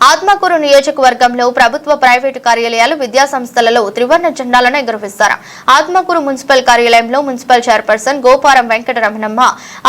ఆత్మకూరు నియోజకవర్గంలో ప్రభుత్వ ప్రైవేటు కార్యాలయాలు విద్యా సంస్థలలో త్రివర్ణ జెండాలను ఎగురవేస్తారు ఆత్మకూరు మున్సిపల్ కార్యాలయంలో municipal chairperson Goparam Venkataramanamma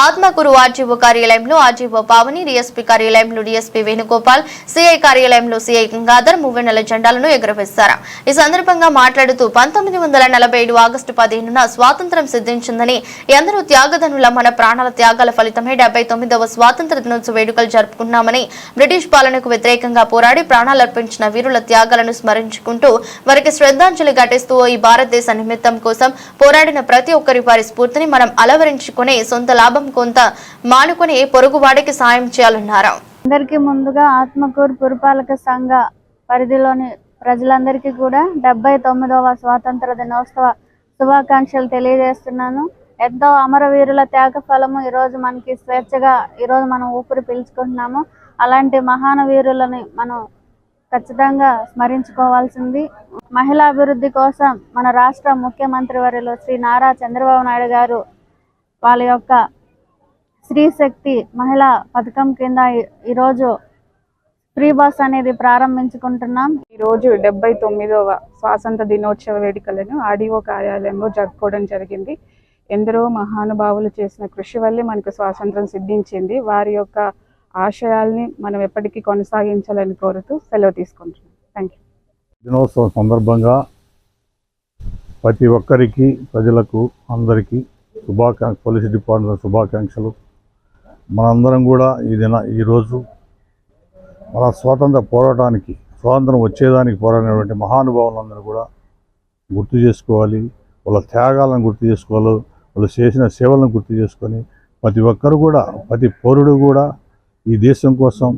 Atmakur RGO కార్యాలయంలో ఆర్జీఓ పావని డీఎస్పీ కార్యాలయంలో డీఎస్పీ వేణుగోపాల్ సిఐ కార్యాలయంలో సిఐ గంగాధర్ మువ్వెన్నెల జెండాలను ఎగురవేస్తారు ఈ సందర్భంగా మాట్లాడుతూ పంతొమ్మిది వందల నలభై ఏడు ఆగస్టు పదిహేనున స్వాతంత్ర్యం సిద్ధించిందని ఎందరో త్యాగధనుల మన ప్రాణాల త్యాగాల ఫలితమే డెబ్బై తొమ్మిదవ స్వాతంత్ర దినోత్సవ వేడుకలు జరుపుకున్నామని బ్రిటిష్ పాలనకు వ్యతిరేకంగా పోరాడి ప్రాణాలర్పించిన వీరుల త్యాగాలను స్మరించుకుంటూ వారికి శ్రద్ధాంజలి ఘటిస్తూ ఈ భారతదేశ నిమిత్తం కోసం పోరాడిన ప్రతి ఒక్కరి వారి స్ఫూర్తిని మనం అలవరించుకుని సొంత లాభం కొంత మానుకుని పొరుగువాడికి సాయం చేయాలన్నారు. అందరికీ ముందుగా ఆత్మకూరు పురపాలక సంఘ పరిధిలోని ప్రజలందరికీ కూడా డెబ్బై తొమ్మిదవ స్వాతంత్ర దినోత్సవ శుభాకాంక్షలు తెలియజేస్తున్నాను. ఎంతో అమరవీరుల త్యాగ ఫలము ఈరోజు మనకి స్వేచ్ఛగా ఈరోజు మనం ఊపిరి పీల్చుకుంటున్నాము. అలాంటి మహానవీరులని మనం ఖచ్చితంగా స్మరించుకోవాల్సింది. మహిళా అభివృద్ధి కోసం మన రాష్ట్ర ముఖ్యమంత్రి వారిలో శ్రీ నారా చంద్రబాబు నాయుడు గారు వాళ్ళ యొక్క స్త్రీ శక్తి మహిళా పథకం కింద ఈ- ఈరోజు ఫ్రీ బస్ అనేది ప్రారంభించుకుంటున్నాం. ఈరోజు డెబ్బై తొమ్మిదవ స్వాతంత్ర దినోత్సవ వేడుకలను ఆర్డీఓ కార్యాలయంలో జరుపుకోవడం జరిగింది. ఎందరో మహానుభావులు చేసిన కృషి వల్లే మనకు స్వాతంత్రం సిద్ధించింది. వారి యొక్క ఆశయాల్ని మనం ఎప్పటికీ కొనసాగించాలని కోరుతూ సెలవు తీసుకుంటున్నాం. థ్యాంక్ యూ దినోత్సవం సందర్భంగా ప్రతి ఒక్కరికి ప్రజలకు అందరికీ శుభాకాంక్ష పోలీస్ డిపార్ట్మెంట్ శుభాకాంక్షలు. మనందరం కూడా ఈ దిన ఈరోజు మన స్వాతంత్ర పోరాటానికి స్వాతంత్రం వచ్చేదానికి పోరాడినటువంటి మహానుభావులందరూ కూడా గుర్తు చేసుకోవాలి. వాళ్ళ త్యాగాలను గుర్తు చేసుకోవాలి. వాళ్ళు చేసిన సేవలను గుర్తు చేసుకొని ప్రతి ఒక్కరు కూడా ప్రతి పౌరుడు కూడా ఈ దేశం కోసం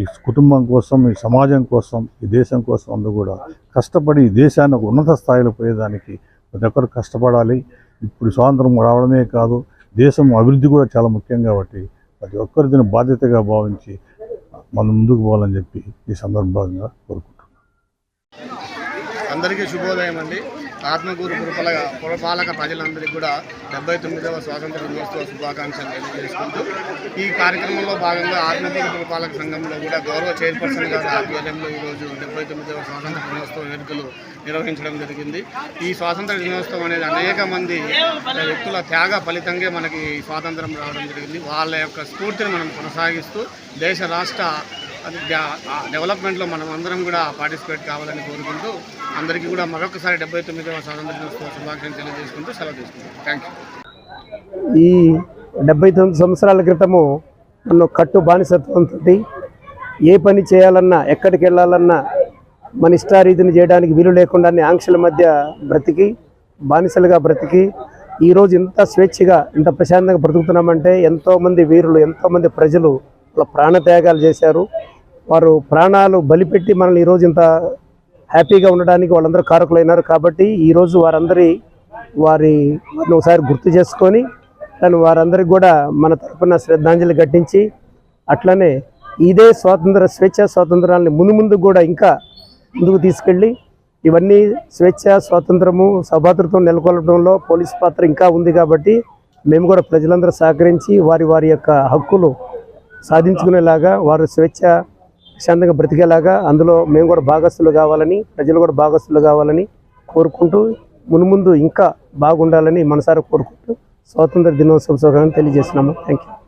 ఈ కుటుంబం కోసం ఈ సమాజం కోసం ఈ దేశం కోసం అందరూ కూడా కష్టపడి ఈ దేశాన్ని ఒక ఉన్నత స్థాయిలో పోయేదానికి ప్రతి ఒక్కరు కష్టపడాలి. ఇప్పుడు స్వాతంత్రం రావడమే కాదు దేశం అభివృద్ధి కూడా చాలా ముఖ్యం కాబట్టి ప్రతి ఒక్కరు దీని బాధ్యతగా భావించి మనం ముందుకు పోవాలని చెప్పి ఈ సందర్భంగా కోరుకుంటున్నాం అందరికీ శుభోదయం అండి. ఆత్మకూరు పురపాలక పురపాలక ప్రజలందరికీ కూడా డెబ్బై తొమ్మిదవ స్వాతంత్ర దినోత్సవ శుభాకాంక్షలు తెలియజేసుకుంటూ ఈ కార్యక్రమంలో భాగంగా ఆత్మకూరు పురపాలక సంఘంలో కూడా గౌరవ చైర్పర్సన్ గారి ఆధ్వర్యంలో ఈరోజు డెబ్బై తొమ్మిదవ స్వాతంత్ర దినోత్సవ వేడుకలు నిర్వహించడం జరిగింది. ఈ స్వాతంత్ర దినోత్సవం అనేది అనేక మంది వ్యక్తుల త్యాగ ఫలితంగా మనకి స్వాతంత్రం రావడం జరిగింది. వాళ్ళ యొక్క స్ఫూర్తిని మనం కొనసాగిస్తూ దేశ రాష్ట్ర డెవలప్మెంట్లో మనం అందరం కూడా పార్టిసిపేట్ కావాలని కోరుకుంటూ అందరికీ కూడా మరొకసారి డెబ్బై తొమ్మిదవ స్వాతంత్ర దినోత్సవ శుభాకాంక్షలు తెలియజేసుకుంటూ సెలవు తీసుకుంటాం థ్యాంక్ యూ ఈ డెబ్బై తొమ్మిది సంవత్సరాల క్రితము నన్ను కట్టు బానిసత్వంతో ఏ పని చేయాలన్నా ఎక్కడికి వెళ్ళాలన్నా మన ఇష్టారీతిని చేయడానికి వీలు లేకుండా ఆంక్షల మధ్య బ్రతికి బానిసలుగా బ్రతికి ఈరోజు ఇంత స్వేచ్ఛగా ఇంత ప్రశాంతంగా బ్రతుకుతున్నామంటే ఎంతోమంది వీరులు ఎంతోమంది ప్రజలు వాళ్ళ ప్రాణత్యాగాలు చేశారు. వారు ప్రాణాలు బలిపెట్టి మనల్ని ఈరోజు ఇంత హ్యాపీగా ఉండడానికి వాళ్ళందరూ కారకులైనారు కాబట్టి ఈరోజు వారందరి వారి ఒకసారి గుర్తు చేసుకొని కానీ వారందరికి కూడా మన తరపున శ్రద్ధాంజలి ఘటించి అట్లనే ఇదే స్వాతంత్ర స్వేచ్ఛ స్వాతంత్రాన్ని ముందు ముందు కూడా ఇంకా ముందుకు తీసుకెళ్ళి ఇవన్నీ స్వేచ్ఛ స్వాతంత్రము సభాతృత్వం నెలకొల్పడంలో పోలీస్ పాత్ర ఇంకా ఉంది కాబట్టి మేము కూడా ప్రజలందరూ సహకరించి వారి వారి యొక్క హక్కులు సాధించుకునేలాగా వారు స్వేచ్ఛ శాంతంగా బ్రతికేలాగా అందులో మేము కూడా భాగస్తులు కావాలని ప్రజలు కూడా భాగస్తులు కావాలని కోరుకుంటూ మునుముందు ఇంకా బాగుండాలని మనసారా కోరుకుంటూ స్వాతంత్ర దినోత్సవ శుభాకాంక్షలు తెలియజేస్తున్నాము. Thank you